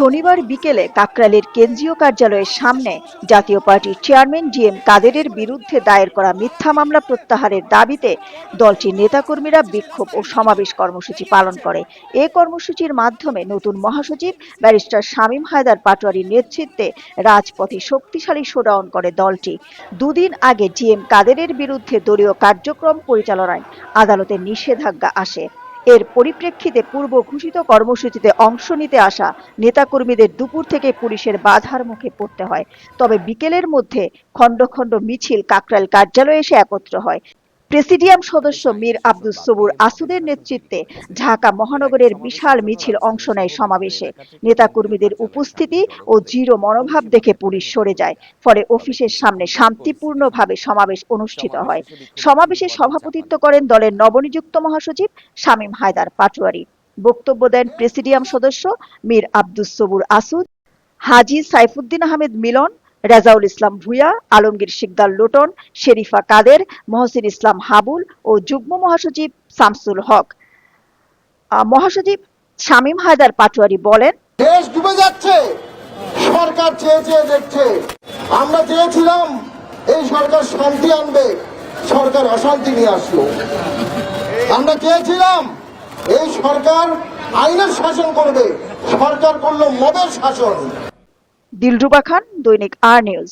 শনিবার বিকেলে কাকরাইলের কেন্দ্রীয় কার্যালয়ের সামনে জাতীয় পার্টির চেয়ারম্যান জি এম কাদেরের বিরুদ্ধে দায়ের করা মিথ্যা মামলা প্রত্যাহারের দাবিতে দলটির নেতাকর্মীরা বিক্ষোভ ও সমাবেশ কর্মসূচি পালন করে। এ কর্মসূচির মাধ্যমে নতুন মহাসচিব, ব্যারিস্টার শামীম হায়দার পাটোয়ারির নেতৃত্বে রাজপথে শক্তিশালী শোডাউন করে দলটি। দুদিন আগে জি এম কাদেরের বিরুদ্ধে দলীয় কার্যক্রম পরিচালনায় আদালতের নিষেধাজ্ঞা আসে। এর পরিপ্রেক্ষিতে পূর্ব ঘোষিত কর্মসূচিতে অংশ নিতে আসা নেতাকর্মীদের দুপুর থেকে পুলিশের বাধার মুখে পড়তে হয়। তবে বিকেলের মধ্যে খণ্ড খণ্ড মিছিল কাকরাইল কার্যালয়ে এসে একত্র হয়। প্রেসিডিয়াম সদস্য মীর আব্দুস সবুর আসুদের নেতৃত্বে ঢাকা মহানগরের বিশাল মিছিল অংশ নেয় সমাবেশে। নেতাকর্মীদের উপস্থিতি ও জিরো মনোভাব দেখে পুলিশ সরে যায়। ফলে অফিসের সামনে শান্তিপূর্ণভাবে সমাবেশ অনুষ্ঠিত হয়। সমাবেশে সভাপতিত্ব করেন দলের নবনিযুক্ত মহাসচিব শামীম হায়দার পাটোয়ারি। বক্তব্য দেন প্রেসিডিয়াম সদস্য মীর আব্দুস সবুর আসুদ, হাজি সাইফুদ্দিন আহমেদ মিলন রেজাউল ইসলাম ভুয়া আলমগীর শিকদার লোটন, শেরিফা কাদের, মহসিন ইসলাম হাবুল ও যুগ্ম মহাসচিব শামসুল হক। মহাসচিব শামীম হায়দার পাটোয়ারি বলেন, দেশ ডুবে যাচ্ছে, সরকার চেয়ে চেয়ে দেখছে। আমরা চেয়েছিলাম এই সরকার শান্তি আনবে, সরকার অশান্তি নিয়ে আসলো। আমরা চেয়েছিলাম এই সরকার আইনের শাসন করবে, সরকার করল মদের শাসন। দিলরুবা খান দৈনিক আর নিউজ।